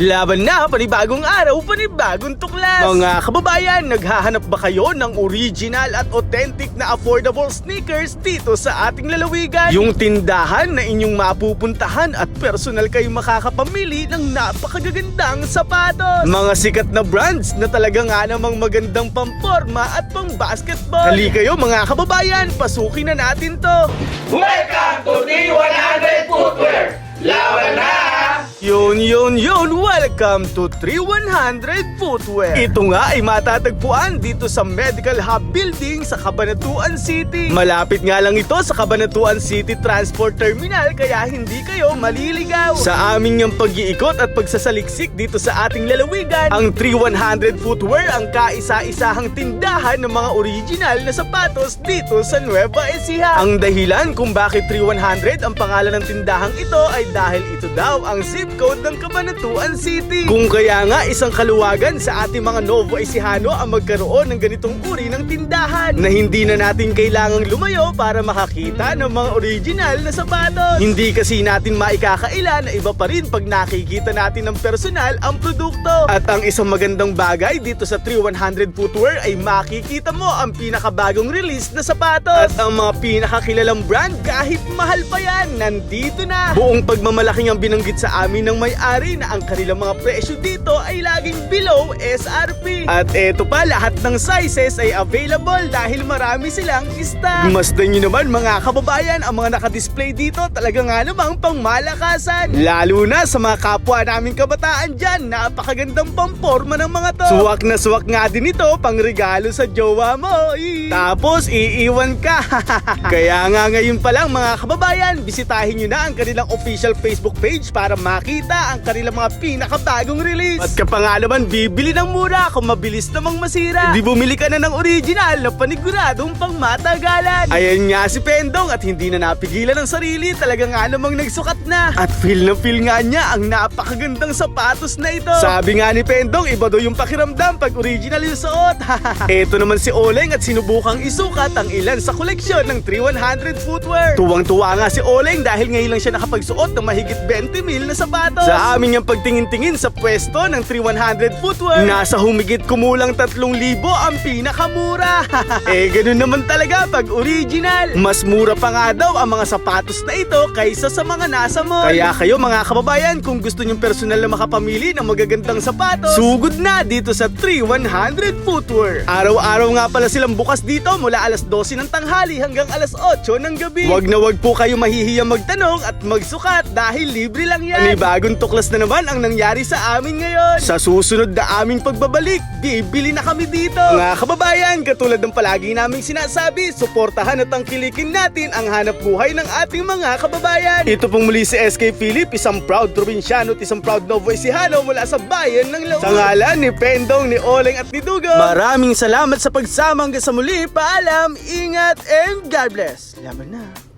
Laban na, panibagong araw, panibagong tuklas! Mga kababayan, naghahanap ba kayo ng original at authentic na affordable sneakers dito sa ating lalawigan? Yung tindahan na inyong mapupuntahan at personal kayo makakapamili ng napakagagandang sapatos. Mga sikat na brands na talaga nga namang magandang pamporma at pang basketball. Hali kayo mga kababayan, pasukin na natin to! Welcome to D100 Footwear! Laban na! Yun, yun, yun! Welcome to 3100 Footwear! Ito nga ay matatagpuan dito sa Medical Hub Building sa Cabanatuan City. Malapit nga lang ito sa Cabanatuan City Transport Terminal kaya hindi kayo maliligaw. Sa aming yung pag-iikot at pagsasaliksik dito sa ating lalawigan, ang 3100 Footwear ang kaisa-isahang tindahan ng mga original na sapatos dito sa Nueva Ecija. Ang dahilan kung bakit 3100 ang pangalan ng tindahang ito ay dahil ito daw ang zip code ng Cabanatuan City. Kung kaya nga isang kaluwagan sa ating mga Novo Ecijano ang magkaroon ng ganitong uri ng tindahan na hindi na natin kailangang lumayo para makakita ng mga original na sapatos. Hindi kasi natin maikakaila na iba pa rin pag nakikita natin ng personal ang produkto. At ang isang magandang bagay dito sa 3100 Footwear ay makikita mo ang pinakabagong release na sapatos. At ang mga pinakakilalang brand kahit mahal pa yan, nandito na. Buong pagmamalaking ang binanggit sa amin ng may-ari na ang kanilang mga presyo dito ay laging below SRP. At eto pa, lahat ng sizes ay available dahil marami silang stock. Masdan nyo naman mga kababayan, ang mga nakadisplay dito talaga nga namang pangmalakasan. Lalo na sa mga kapwa naming kabataan dyan, napakagandang pamporma ng mga to. Suwak na suwak nga din ito pang regalo sa jowa mo. Ii. Tapos iiwan ka. Kaya nga ngayon pa lang mga kababayan, bisitahin nyo na ang kanilang official Facebook page para makita ang kanilang mga pinakabagong release. At kapag nga naman bibili ng mura kung mabilis namang masira. Di bumili ka na ng original na paniguradong pang matagalan. Ayan nga si Pendong at hindi na napigilan ng sarili, talaga nga namang nagsukat na. At feel na feel nga niya ang napakagandang sapatos na ito. Sabi nga ni Pendong, iba daw yung pakiramdam pag original yung suot. Ito naman si Oleng at sinubukang isukat ang ilan sa koleksyon ng 3100 footwear. Tuwang-tuwa nga si Oleng dahil ngayon lang siya nakapagsuot ng mahigit 20 mil na sapatos. Sa amin yung pagtingin-tingin sa pwesto ng 3100 footwear, nasa humigit kumulang 3,000 ang pinakamura. eh ganun naman talaga pag original. Mas mura pa nga daw ang mga sapatos na ito kaysa sa mga nasa mall. Kaya kayo mga kababayan, kung gusto nyong personal na makapamili ng magagandang sapatos, sugod na dito sa 3100 Footwear. Araw-araw nga pala silang bukas dito mula alas 12 ng tanghali hanggang alas 8 ng gabi. Wag na wag po kayo mahihiyang magtanong at magsukat dahil libre lang yan. Panibagong tuklas na naman ang nangyari sa amin ngayon. Sa susunod na aming pagbabalik, bibili na kami dito. Mga kababayan, katulad ng palagi naming sinasabi, suportahan at tangkilikin natin ang hanap buhay ng ating mga kababayan. Ito pong muli si SK Philip, isang proud probinsyano at isang proud Novo Ecijano mula sa bayan ng Laon. Sa ngalan ni Pendong, ni Oleng at ni Dugo. Maraming salamat sa pagsama hanggang sa muli. Paalam, ingat, and God bless. Laban na.